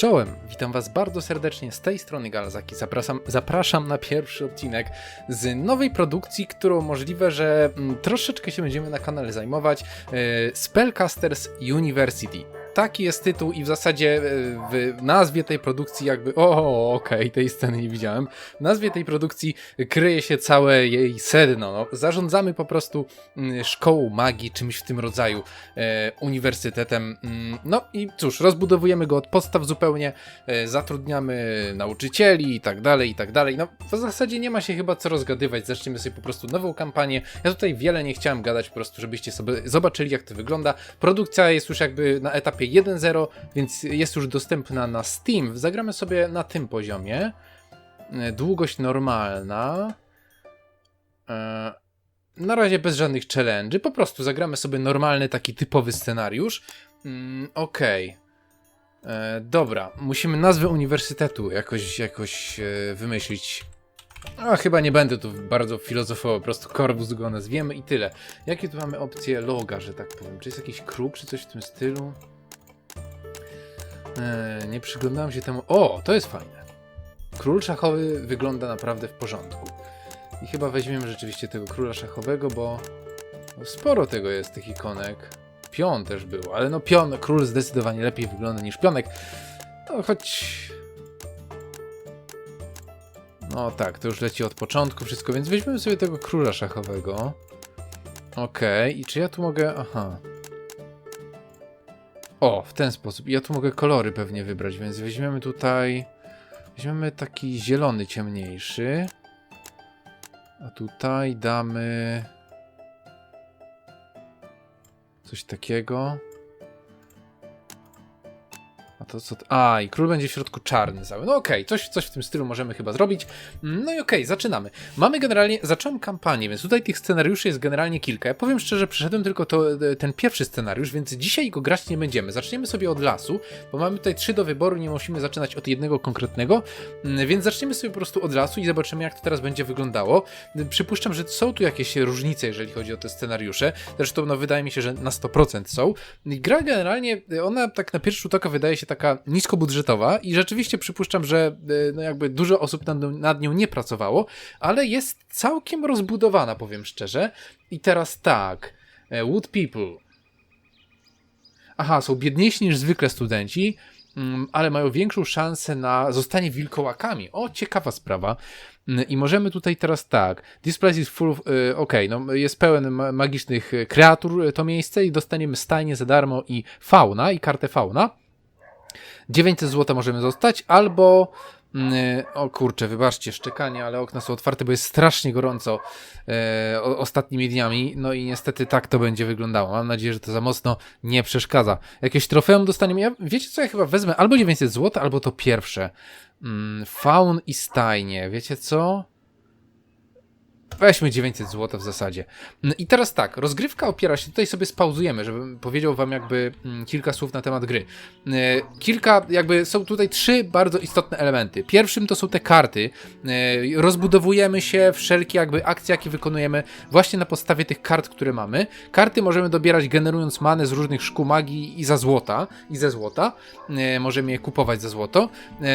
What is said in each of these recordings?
Czołem, witam Was bardzo serdecznie z tej strony Galzaki. Zapraszam, zapraszam na pierwszy odcinek z nowej produkcji, którą możliwe, że mm, troszeczkę się będziemy na kanale zajmować. e, Spellcasters University. Taki jest tytuł i w zasadzie e, w nazwie tej produkcji jakby... O, okej, tej sceny nie widziałem. W nazwie tej produkcji kryje się całe jej sedno. No, zarządzamy po prostu mm, szkołą magii, czymś w tym rodzaju, e, uniwersytetem. Mm, No i cóż, rozbudowujemy go od podstaw zupełnie, e, zatrudniamy nauczycieli i tak dalej, i tak dalej. No w zasadzie nie ma się chyba co rozgadywać, zaczniemy sobie po prostu nową kampanię. Ja tutaj wiele nie chciałem gadać, po prostu żebyście sobie zobaczyli jak to wygląda. Produkcja jest już jakby na etapie 1.0, więc jest już dostępna na Steam. Zagramy sobie na tym poziomie. E, Długość normalna. E, na razie bez żadnych challenge, po prostu zagramy sobie normalny, taki typowy scenariusz. Mm, Okej. E, Dobra, musimy nazwę uniwersytetu jakoś, jakoś wymyślić. A chyba nie będę tu bardzo filozofował, po prostu Corvus go nazwiemy i tyle. Jakie tu mamy opcje loga, że tak powiem? Czy jest jakiś kruk, czy coś w tym stylu? E, nie przyglądałem się temu. O, to jest fajne. Król szachowy wygląda naprawdę w porządku. I chyba weźmiemy rzeczywiście tego króla szachowego, bo sporo tego jest, tych ikonek. Pion też był, ale no pion, król zdecydowanie lepiej wygląda niż pionek. No choć... No tak, to już leci od początku wszystko, więc weźmiemy sobie tego króla szachowego. Okej, i czy ja tu mogę... Aha. O, w ten sposób. Ja tu mogę kolory pewnie wybrać, więc weźmiemy tutaj... Weźmiemy taki zielony ciemniejszy. A tutaj damy coś takiego. To co? A, i król będzie w środku czarny cały. No okej, coś, coś w tym stylu możemy chyba zrobić. Mm, No i okej, zaczynamy. Mamy generalnie, zacząłem kampanię, więc tutaj tych scenariuszy jest generalnie kilka. Ja powiem szczerze, przeszedłem tylko to, e, ten pierwszy scenariusz, więc dzisiaj go grać nie będziemy. Zaczniemy sobie od lasu, bo mamy tutaj trzy do wyboru, nie musimy zaczynać od jednego konkretnego, Mm, więc zaczniemy sobie po prostu od lasu i zobaczymy, jak to teraz będzie wyglądało. Przypuszczam, że są tu jakieś różnice, jeżeli chodzi o te scenariusze. Zresztą, no, wydaje mi się, że na 100% są. Gra generalnie, ona tak na pierwszy rzut oka wydaje się taka niskobudżetowa i rzeczywiście przypuszczam, że e, no, jakby dużo osób nad, nad nią nie pracowało, ale jest całkiem rozbudowana, powiem szczerze. I teraz tak, e, Wood People. Aha, są biedniejsi niż zwykle studenci, mm, ale mają większą szansę na zostanie wilkołakami. O, ciekawa sprawa. Mm, I możemy tutaj teraz tak. This place is full of. Y, Okej, no jest pełen ma- magicznych kreatur to miejsce i dostaniemy stajnie za darmo i fauna, i kartę fauna. 900 zł możemy zostać, albo. mm, O kurczę, wybaczcie szczekanie, ale okna są otwarte, bo jest strasznie gorąco e, ostatnimi dniami. No i niestety tak to będzie wyglądało. Mam nadzieję, że to za mocno nie przeszkadza. Jakieś trofeum dostaniemy. Ja, wiecie co, ja chyba wezmę albo 900 zł, albo to pierwsze. Mm, faun i stajnie. Wiecie co? Weźmy 900 zł w zasadzie. No I teraz tak, rozgrywka opiera się, tutaj sobie spauzujemy, żebym powiedział wam jakby mm, kilka słów na temat gry. E, Kilka, jakby są tutaj trzy bardzo istotne elementy. Pierwszym to są te karty. E, Rozbudowujemy się, wszelkie jakby akcje, jakie wykonujemy właśnie na podstawie tych kart, które mamy. Karty możemy dobierać generując manę z różnych szkół magii i za złota, i ze złota. E, Możemy je kupować za złoto.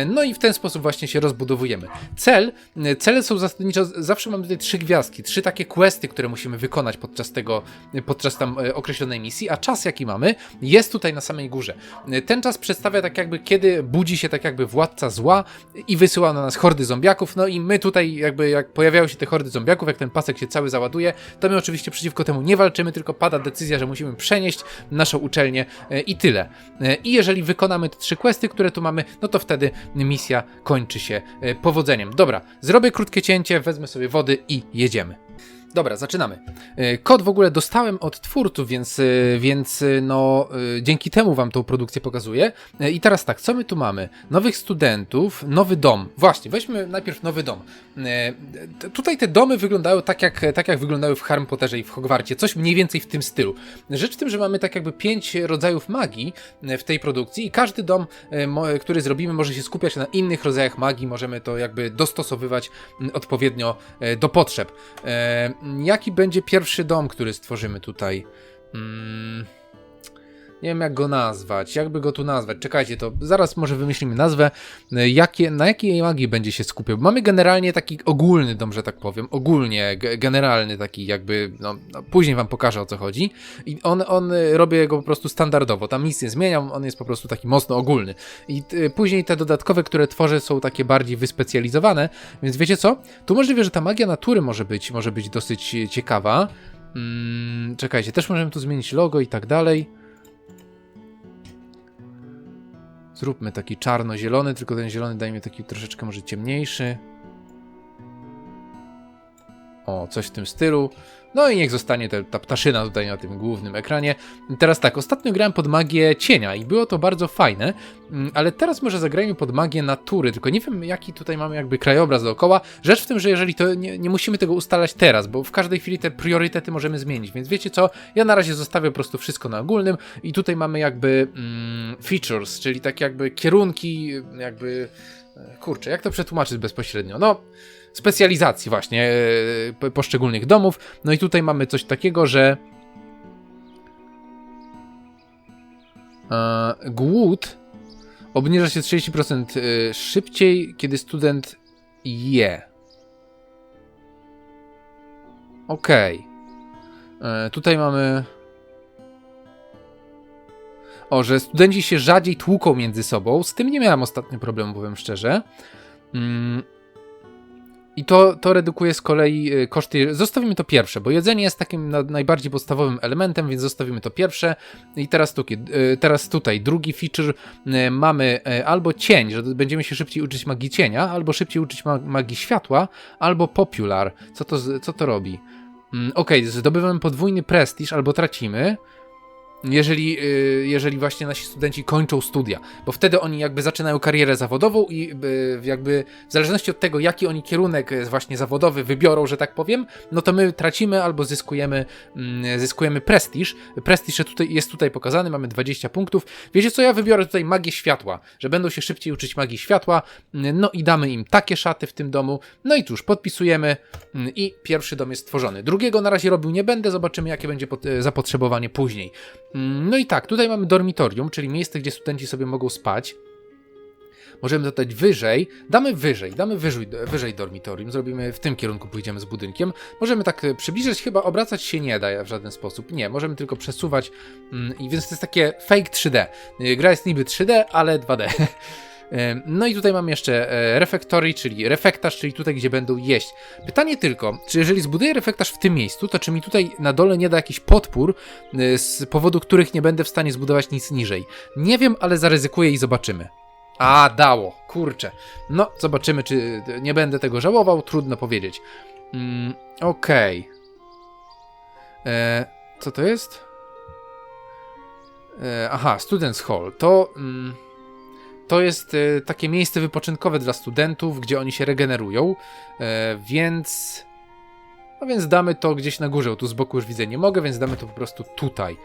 No i w ten sposób właśnie się rozbudowujemy. Cel, cele są zasadniczo, zawsze mamy tutaj trzy gwiazdki, trzy takie questy, które musimy wykonać podczas tego, podczas tam e, określonej misji, a czas jaki mamy jest tutaj na samej górze. E, Ten czas przedstawia tak jakby kiedy budzi się tak jakby władca zła i wysyła na nas hordy zombiaków, no i my tutaj jakby jak pojawiają się te hordy zombiaków, jak ten pasek się cały załaduje, to my oczywiście przeciwko temu nie walczymy, tylko pada decyzja, że musimy przenieść naszą uczelnię e, i tyle. I jeżeli wykonamy te trzy questy, które tu mamy, no to wtedy misja kończy się powodzeniem. Dobra, zrobię krótkie cięcie, wezmę sobie wody i jedziemy. Dobra, zaczynamy. E, Kod w ogóle dostałem od twórców, więc, e, więc e, no, dzięki temu wam tą produkcję pokazuję. I teraz tak, co my tu mamy? Nowych studentów, nowy dom. Właśnie, weźmy najpierw nowy dom. Tutaj te domy wyglądają tak jak, tak, jak wyglądały w Harry Potterze i w Hogwarcie, coś mniej więcej w tym stylu. Rzecz w tym, że mamy tak jakby pięć rodzajów magii w tej produkcji i każdy dom, który zrobimy, może się skupiać na innych rodzajach magii, możemy to jakby dostosowywać odpowiednio do potrzeb. Jaki będzie pierwszy dom, który stworzymy tutaj? Mm, Nie wiem jak go nazwać, jakby go tu nazwać. Czekajcie, to zaraz może wymyślimy nazwę. Y, Jakie, na jakiej magii będzie się skupiał? Mamy generalnie taki ogólny dom, że tak powiem. Ogólnie, ge- generalny taki jakby, no, no później wam pokażę o co chodzi. I on, on y, robię go po prostu standardowo. Tam nic nie zmieniam, on jest po prostu taki mocno ogólny. I y, później te dodatkowe, które tworzę są takie bardziej wyspecjalizowane. Więc wiecie co? Tu możliwe, że ta magia natury może być, może być dosyć e, ciekawa. Mm, czekajcie, też możemy tu zmienić logo i tak dalej. Zróbmy taki czarno-zielony, tylko ten zielony dajmy taki troszeczkę może ciemniejszy. O, coś w tym stylu. No i niech zostanie te, ta ptaszyna tutaj na tym głównym ekranie. Teraz tak, ostatnio grałem pod magię cienia i było to bardzo fajne, mm, ale teraz może zagrajmy pod magię natury, tylko nie wiem jaki tutaj mamy jakby krajobraz dookoła. Rzecz w tym, że jeżeli to nie, nie musimy tego ustalać teraz, bo w każdej chwili te priorytety możemy zmienić, więc wiecie co, ja na razie zostawię po prostu wszystko na ogólnym i tutaj mamy jakby mm, features, czyli tak jakby kierunki, jakby... e, Kurczę, jak to przetłumaczyć bezpośrednio? No, specjalizacji właśnie e, po- poszczególnych domów. No i tutaj mamy coś takiego, że e, głód obniża się 30% e, szybciej, kiedy student je. Okej. E, Tutaj mamy. O, że studenci się rzadziej tłuką między sobą. Z tym nie miałem ostatnio problemu, powiem szczerze. I to, to redukuje z kolei y, koszty. Zostawimy to pierwsze, bo jedzenie jest takim na, najbardziej podstawowym elementem, więc zostawimy to pierwsze. I teraz, tu, y, teraz tutaj drugi feature y, mamy albo cień, że będziemy się szybciej uczyć magii cienia, albo szybciej uczyć ma magii światła, albo popular. Co to, co to robi? Mm, Okej, zdobywamy podwójny prestiż albo tracimy. Jeżeli, y, jeżeli właśnie nasi studenci kończą studia, bo wtedy oni jakby zaczynają karierę zawodową i y, jakby w zależności od tego, jaki oni kierunek y, właśnie zawodowy wybiorą, że tak powiem, no to my tracimy albo zyskujemy, mm, zyskujemy prestiż. Prestiż tutaj, jest tutaj pokazany, mamy 20 punktów. Wiecie co, ja wybiorę tutaj magię światła, że będą się szybciej uczyć magii światła, no i damy im takie szaty w tym domu. No i cóż, podpisujemy mm, i pierwszy dom jest stworzony. Drugiego na razie robił nie będę, zobaczymy jakie będzie pot- zapotrzebowanie później. Mm, No i tak, tutaj mamy dormitorium, czyli miejsce, gdzie studenci sobie mogą spać. Możemy dodać wyżej, damy wyżej, damy wyżej, wyżej dormitorium, zrobimy w tym kierunku, pójdziemy z budynkiem. Możemy tak e, przybliżyć, chyba obracać się nie da w żaden sposób. Nie, możemy tylko przesuwać, mm, i więc to jest takie fake 3D. Y, Gra jest niby 3D, ale 2D. E, No i tutaj mam jeszcze e, refektory, czyli refektarz, czyli tutaj, gdzie będą jeść. Pytanie tylko, czy jeżeli zbuduję refektarz w tym miejscu, to czy mi tutaj na dole nie da jakiś podpór, e, z powodu których nie będę w stanie zbudować nic niżej? Nie wiem, ale zaryzykuję i zobaczymy. A, dało, kurczę. No, zobaczymy, czy nie będę tego żałował, trudno powiedzieć. Mm, Okej. E, Co to jest? Aha, Students Hall. To... Mm, to jest e, takie miejsce wypoczynkowe dla studentów, gdzie oni się regenerują, e, więc. No więc damy to gdzieś na górze. Tu z boku już widzę nie mogę, więc damy to po prostu tutaj.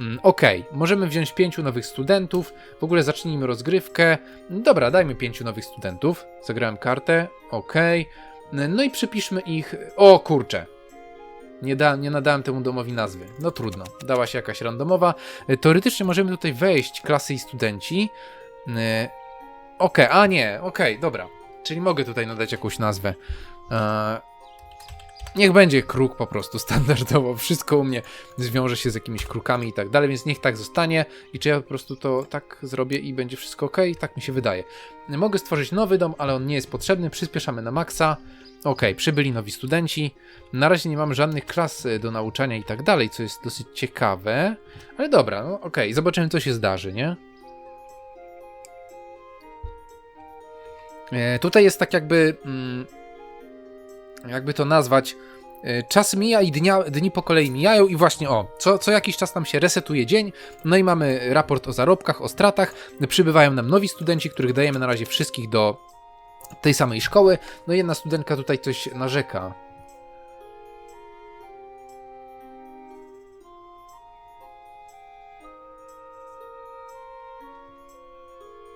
Mm, Okej, możemy wziąć pięciu nowych studentów. W ogóle zacznijmy rozgrywkę. Dobra, dajmy pięciu nowych studentów. Zagrałem kartę. Okej. No i przypiszmy ich. O kurczę. Nie, da, nie nadałem temu domowi nazwy. No trudno. Dała się jakaś randomowa. E, Teoretycznie możemy tutaj wejść, klasy i studenci. Yy, Okej, a nie, okej, dobra. Czyli mogę tutaj nadać jakąś nazwę. Eee, niech będzie kruk po prostu standardowo. Wszystko u mnie zwiąże się z jakimiś krukami i tak dalej, więc niech tak zostanie. I czy ja po prostu to tak zrobię i będzie wszystko ok? Tak mi się wydaje. Mogę stworzyć nowy dom, ale on nie jest potrzebny. Przyspieszamy na maksa. Ok, przybyli nowi studenci. Na razie nie mamy żadnych klas e, do nauczania i tak dalej, co jest dosyć ciekawe. Ale dobra, no okej, zobaczymy co się zdarzy, nie? Tutaj jest tak jakby, mm, jakby to nazwać, e, czas mija i dnia, dni po kolei mijają i właśnie o, co, co jakiś czas nam się resetuje dzień, no i mamy raport o zarobkach, o stratach, przybywają nam nowi studenci, których dajemy na razie wszystkich do tej samej szkoły, no i jedna studentka tutaj coś narzeka.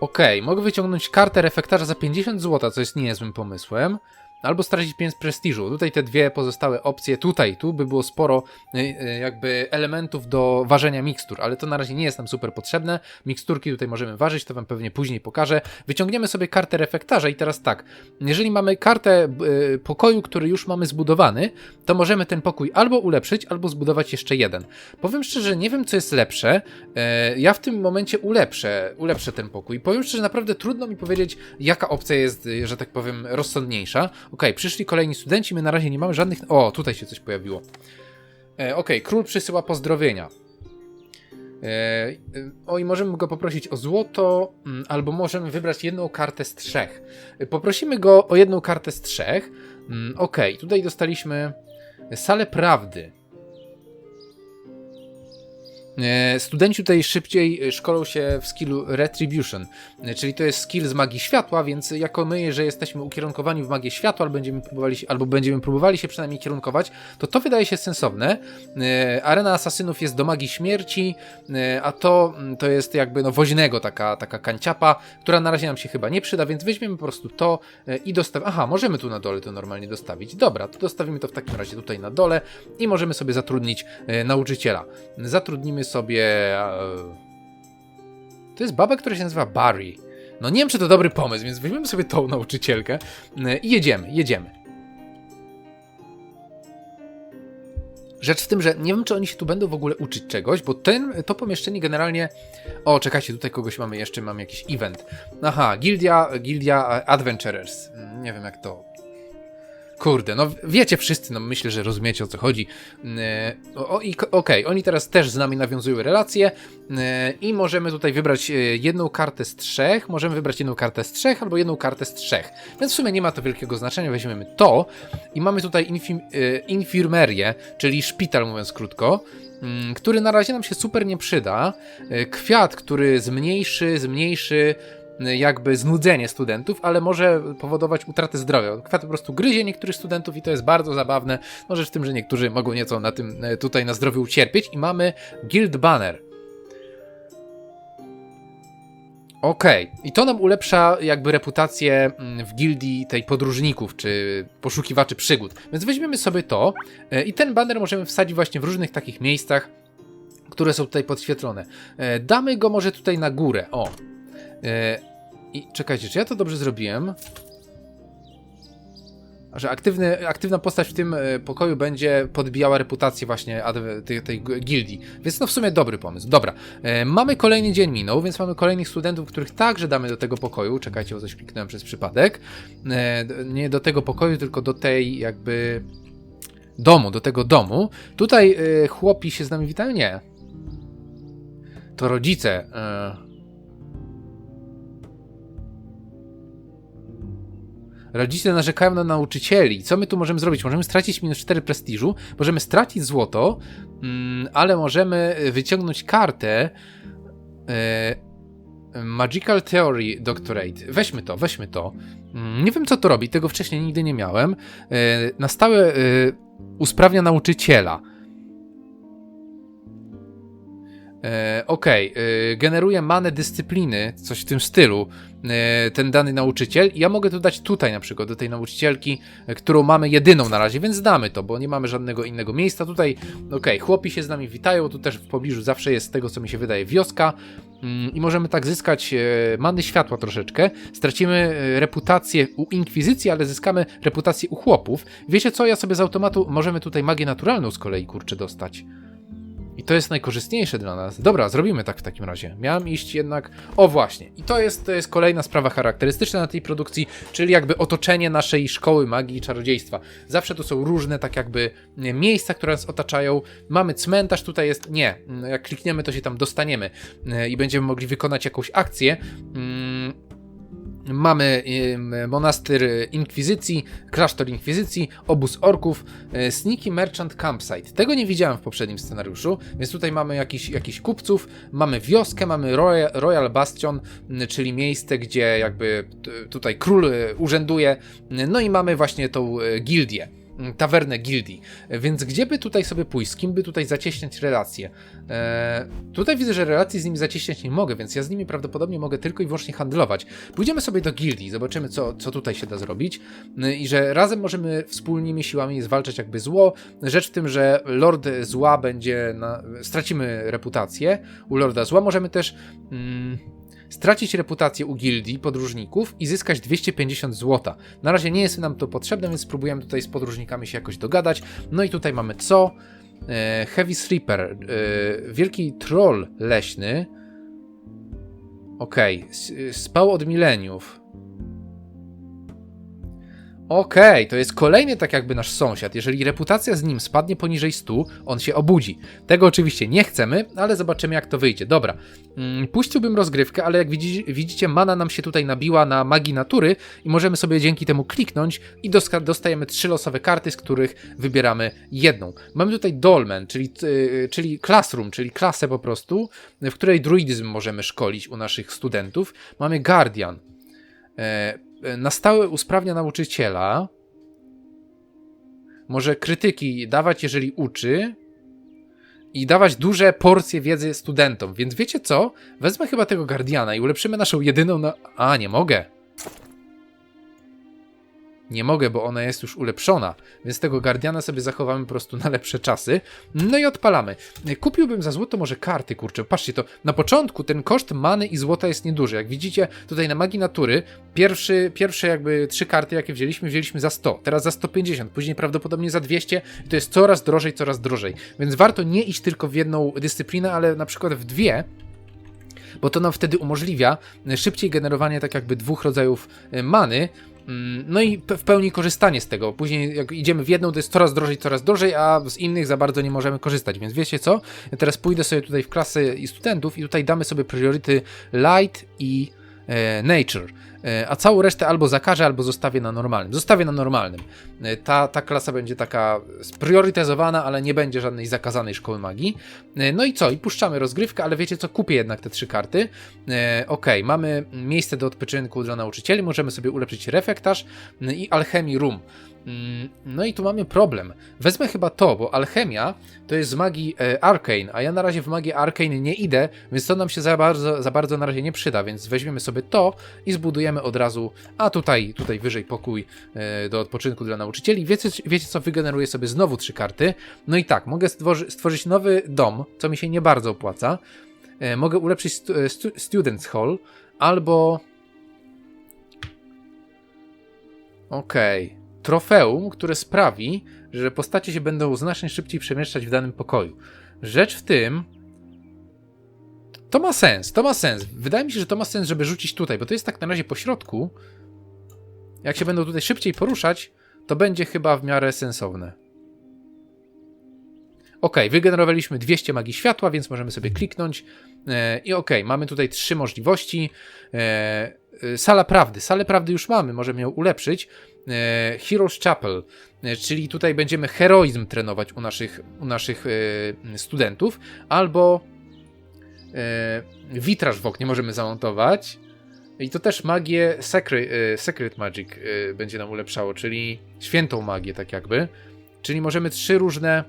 Okej, mogę wyciągnąć kartę refektarza za 50 zł, co jest niezłym pomysłem. Albo stracić 5 prestiżu. Tutaj te dwie pozostałe opcje, tutaj, tu by było sporo y, y, jakby elementów do ważenia mikstur, ale to na razie nie jest nam super potrzebne. Miksturki tutaj możemy ważyć, to wam pewnie później pokażę. Wyciągniemy sobie kartę refektarza i teraz tak, jeżeli mamy kartę y, pokoju, który już mamy zbudowany, to możemy ten pokój albo ulepszyć, albo zbudować jeszcze jeden. Powiem szczerze, nie wiem co jest lepsze. E, ja w tym momencie ulepszę, ulepszę ten pokój. Powiem szczerze, naprawdę trudno mi powiedzieć, jaka opcja jest, że tak powiem, rozsądniejsza. Ok, przyszli kolejni studenci, my na razie nie mamy żadnych... O, tutaj się coś pojawiło. E, ok, król przysyła pozdrowienia. E, e, o, i możemy go poprosić o złoto, mm, albo możemy wybrać jedną kartę z trzech. E, Poprosimy go o jedną kartę z trzech. Mm, ok, tutaj dostaliśmy salę prawdy. E, Studenci tutaj szybciej e, szkolą się w skillu Retribution, e, czyli to jest skill z magii światła, więc jako my, że jesteśmy ukierunkowani w magię światła, albo będziemy próbowali się, albo będziemy próbowali się przynajmniej kierunkować, to to wydaje się sensowne. Arena asasynów jest do magii śmierci, a to mm, to jest jakby no woźnego taka, taka kanciapa, która na razie nam się chyba nie przyda, więc weźmiemy po prostu to i dostawimy. Aha, możemy tu na dole to normalnie dostawić. Dobra, to dostawimy to w takim razie tutaj na dole i możemy sobie zatrudnić nauczyciela. Zatrudnimy sobie. To jest baba, która się nazywa Barry. No nie wiem, czy to dobry pomysł, więc weźmiemy sobie tą nauczycielkę e, i jedziemy, jedziemy. Rzecz w tym, że nie wiem, czy oni się tu będą w ogóle uczyć czegoś, bo ten, to pomieszczenie generalnie... O, czekajcie, tutaj kogoś mamy jeszcze, mamy jakiś event. Aha, gildia, gildia Adventurers. Nie wiem, jak to... Kurde, no wiecie wszyscy, no myślę, że rozumiecie o co chodzi. E, okej, oni teraz też z nami nawiązują relacje e, i możemy tutaj wybrać e, jedną kartę z trzech, możemy wybrać jedną kartę z trzech albo jedną kartę z trzech. Więc w sumie nie ma to wielkiego znaczenia, weźmiemy to i mamy tutaj infirmerię, czyli szpital mówiąc krótko, mm, który na razie nam się super nie przyda. Kwiat, który zmniejszy, zmniejszy jakby znudzenie studentów, ale może powodować utratę zdrowia. Kwiat po prostu gryzie niektórych studentów i to jest bardzo zabawne. Może w tym, że niektórzy mogą nieco na tym e, tutaj na zdrowiu ucierpieć i mamy Guild Banner. Okej, i to nam ulepsza jakby reputację mm, w gildii tej podróżników, czy poszukiwaczy przygód. Więc weźmiemy sobie to e, i ten banner możemy wsadzić właśnie w różnych takich miejscach, które są tutaj podświetlone. Damy go może tutaj na górę, o. E, I czekajcie, czy ja to dobrze zrobiłem? Że aktywny, aktywna postać w tym e, pokoju będzie podbijała reputację właśnie tej, tej gildii. Więc no w sumie dobry pomysł. Dobra, e, mamy kolejny dzień minął, więc mamy kolejnych studentów, których także damy do tego pokoju. Czekajcie, bo coś kliknąłem przez przypadek. Nie do tego pokoju, tylko do tej jakby domu, do tego domu. Tutaj chłopi się z nami witają? Nie. To rodzice. Rodzice narzekają na nauczycieli. Co my tu możemy zrobić? Możemy stracić minus 4 prestiżu, możemy stracić złoto, mm, ale możemy wyciągnąć kartę e, Magical Theory Doctorate. Weźmy to, weźmy to. Mm, Nie wiem, co to robi, tego wcześniej nigdy nie miałem. E, Na stałe usprawnia nauczyciela. E, Okej, e, generuje manę dyscypliny, coś w tym stylu, e, ten dany nauczyciel. I ja mogę to dać tutaj na przykład, do tej nauczycielki, którą mamy jedyną na razie, więc damy to, bo nie mamy żadnego innego miejsca. Tutaj, okej, chłopi się z nami witają, tu też w pobliżu zawsze jest z tego, co mi się wydaje, wioska. Mm, I możemy tak zyskać many światła troszeczkę. Stracimy reputację u inkwizycji, ale zyskamy reputację u chłopów. Wiecie co? Ja sobie z automatu możemy tutaj magię naturalną z kolei kurczę dostać. To jest najkorzystniejsze dla nas. Dobra, zrobimy tak w takim razie. Miałem iść jednak. O właśnie. I to jest, to jest kolejna sprawa charakterystyczna na tej produkcji, czyli jakby otoczenie naszej szkoły magii i czarodziejstwa. Zawsze tu są różne tak jakby miejsca, które nas otaczają. Mamy cmentarz, tutaj jest. Nie, jak klikniemy, to się tam dostaniemy e, i będziemy mogli wykonać jakąś akcję. Mm, Mamy monastyr Inkwizycji, klasztor Inkwizycji, obóz orków, e, Sneaky Merchant Campsite. Tego nie widziałem w poprzednim scenariuszu, więc tutaj mamy jakiś, jakiś kupców, mamy wioskę, mamy Royal, Royal Bastion, czyli miejsce, gdzie jakby tutaj król e, urzęduje, no i mamy właśnie tą e, gildię. Mm, tawernę gildii. Więc gdzie by tutaj sobie pójść, z kim by tutaj zacieśniać relacje? E, tutaj widzę, że relacji z nimi zacieśniać nie mogę, więc ja z nimi prawdopodobnie mogę tylko i wyłącznie handlować. Pójdziemy sobie do gildii, zobaczymy co, co tutaj się da zrobić y, i że razem możemy wspólnymi siłami zwalczać jakby zło. Rzecz w tym, że Lord Zła będzie, na... stracimy reputację u Lorda Zła, możemy też mm, stracić reputację u gildii podróżników i zyskać 250 złota. Na razie nie jest nam to potrzebne, więc spróbujemy tutaj z podróżnikami się jakoś dogadać. No i tutaj mamy co? E, Heavy Sleeper, e, wielki troll leśny. Okej, s- spał od mileniów. Okej, to jest kolejny tak jakby nasz sąsiad. Jeżeli reputacja z nim spadnie poniżej 100, on się obudzi. Tego oczywiście nie chcemy, ale zobaczymy jak to wyjdzie. Dobra, mm, puściłbym rozgrywkę, ale jak widzi, widzicie, mana nam się tutaj nabiła na magii natury i możemy sobie dzięki temu kliknąć i dostajemy trzy losowe karty, z których wybieramy jedną. Mamy tutaj Dolmen, czyli, y, czyli Classroom, czyli klasę po prostu, w której druidyzm możemy szkolić u naszych studentów. Mamy Guardian. E, na stałe usprawnia nauczyciela. Może krytyki dawać, jeżeli uczy. I dawać duże porcje wiedzy studentom. Więc wiecie co? Wezmę chyba tego Guardiana i ulepszymy naszą jedyną na. A, nie mogę. Nie mogę, bo ona jest już ulepszona, więc tego Guardiana sobie zachowamy po prostu na lepsze czasy. No i odpalamy. Kupiłbym za złoto może karty, kurczę. Patrzcie, to na początku ten koszt many i złota jest nieduży. Jak widzicie, tutaj na magii natury pierwszy, pierwsze jakby trzy karty, jakie wzięliśmy, wzięliśmy za 100, teraz za 150, później prawdopodobnie za 200 i to jest coraz drożej, coraz drożej. Więc warto nie iść tylko w jedną dyscyplinę, ale na przykład w dwie, bo to nam wtedy umożliwia szybciej generowanie tak jakby dwóch rodzajów e, many. Mm, No i w pełni korzystanie z tego. Później jak idziemy w jedną, to jest coraz drożej, coraz drożej, a z innych za bardzo nie możemy korzystać. Więc wiecie co? Ja teraz pójdę sobie tutaj w klasę i studentów i tutaj damy sobie prioryty light i nature. E, a całą resztę albo zakażę, albo zostawię na normalnym. Zostawię na normalnym. E, Ta, ta klasa będzie taka spriorytezowana, ale nie będzie żadnej zakazanej szkoły magii. E, No i co? I puszczamy rozgrywkę, ale wiecie co? Kupię jednak te trzy karty. E, ok, mamy miejsce do odpoczynku dla nauczycieli, możemy sobie ulepszyć refektarz mm, i alchemii room. Mm, No i tu mamy problem. Wezmę chyba to, bo alchemia to jest z magii e, Arcane, a ja na razie w magię Arcane nie idę, więc to nam się za bardzo, za bardzo na razie nie przyda, więc weźmiemy sobie to i zbudujemy od razu, a tutaj, tutaj wyżej pokój e, do odpoczynku dla nauczycieli. Wiecie, wiecie co, wygeneruję sobie znowu trzy karty. No i tak, mogę stworzy, stworzyć nowy dom, co mi się nie bardzo opłaca. E, mogę ulepszyć stu, e, stu, Students Hall, albo... Okej. Trofeum, które sprawi, że postacie się będą znacznie szybciej przemieszczać w danym pokoju. Rzecz w tym. To ma sens, to ma sens. Wydaje mi się, że to ma sens, żeby rzucić tutaj, bo to jest tak na razie po środku. Jak się będą tutaj szybciej poruszać, to będzie chyba w miarę sensowne. Ok, wygenerowaliśmy 200 magii światła, więc możemy sobie kliknąć. E, I ok, mamy tutaj trzy możliwości. E, e, sala prawdy. Salę prawdy już mamy, możemy ją ulepszyć. Heroes Chapel, czyli tutaj będziemy heroizm trenować u naszych, u naszych studentów, albo witraż w oknie możemy zamontować. I to też magię Secret, Secret Magic będzie nam ulepszało, czyli świętą magię, tak jakby. Czyli możemy trzy różne.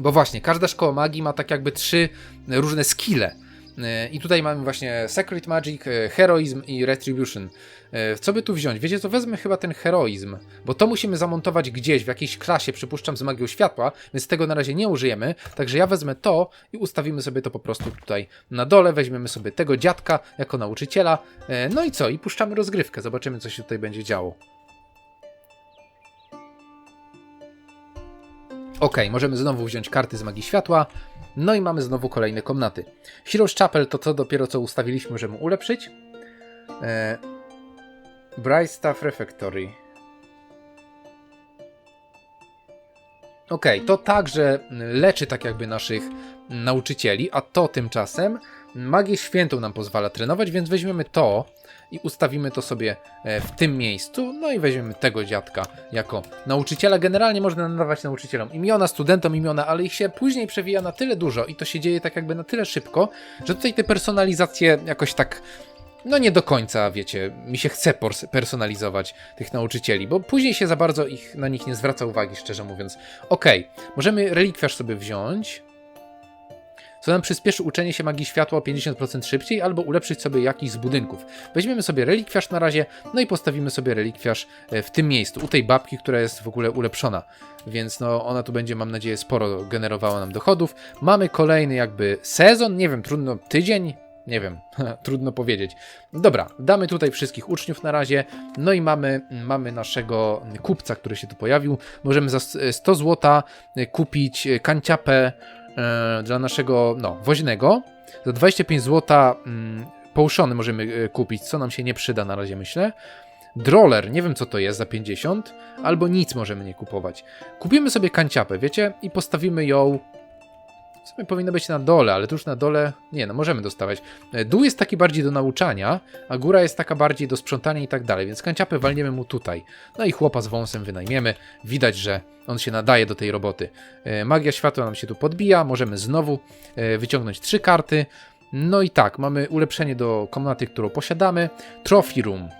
Bo właśnie, każda szkoła magii ma tak jakby trzy różne skille. E, I tutaj mamy właśnie Secret Magic, e, Heroizm i Retribution. E, Co by tu wziąć? Wiecie co, wezmę chyba ten heroizm, bo to musimy zamontować gdzieś, w jakiejś klasie, przypuszczam, z magią światła, więc tego na razie nie użyjemy, także ja wezmę to i ustawimy sobie to po prostu tutaj na dole, weźmiemy sobie tego dziadka jako nauczyciela, no i co, i puszczamy rozgrywkę, zobaczymy co się tutaj będzie działo. Ok, możemy znowu wziąć karty z magii światła. No i mamy znowu kolejne komnaty. Heroes Chapel to co dopiero co ustawiliśmy, możemy ulepszyć. E, Bright Staff Refectory. Ok, to także leczy tak jakby naszych nauczycieli, a to tymczasem magię świętą nam pozwala trenować, więc weźmiemy to i ustawimy to sobie e, w tym miejscu, no i weźmiemy tego dziadka jako nauczyciela. Generalnie można nadawać nauczycielom imiona, studentom imiona, ale ich się później przewija na tyle dużo i to się dzieje tak jakby na tyle szybko, że tutaj te personalizacje jakoś tak no nie do końca, wiecie, mi się chce personalizować tych nauczycieli, bo później się za bardzo ich, na nich nie zwraca uwagi, szczerze mówiąc. Okej, możemy relikwiarz sobie wziąć, co nam przyspieszy uczenie się magii światła o 50% szybciej, albo ulepszyć sobie jakiś z budynków. Weźmiemy sobie relikwiarz na razie, no i postawimy sobie relikwiarz e, w tym miejscu, u tej babki, która jest w ogóle ulepszona. Więc no, ona tu będzie, mam nadzieję, sporo generowała nam dochodów. Mamy kolejny jakby sezon, nie wiem, trudno, tydzień? Nie wiem, trudno powiedzieć. Dobra, damy tutaj wszystkich uczniów na razie, no i mamy, mamy naszego kupca, który się tu pojawił. Możemy za 100 zł kupić e, kanciapę e, dla naszego, no, woźnego. Za 25 zł mm, połuszony możemy e, kupić, co nam się nie przyda na razie, myślę. Droller, nie wiem co to jest za 50, albo nic możemy nie kupować. Kupimy sobie kanciapę, wiecie, i postawimy ją. W sumie powinno być na dole, ale tu już na dole. Nie, no możemy dostawać. E, Dół jest taki bardziej do nauczania, a góra jest taka bardziej do sprzątania i tak dalej, więc kanciapę walniemy mu tutaj. No i chłopa z wąsem wynajmiemy. Widać, że on się nadaje do tej roboty. E, Magia światła nam się tu podbija, możemy znowu e, wyciągnąć trzy karty. No i tak, mamy ulepszenie do komnaty, którą posiadamy. Trophy Room.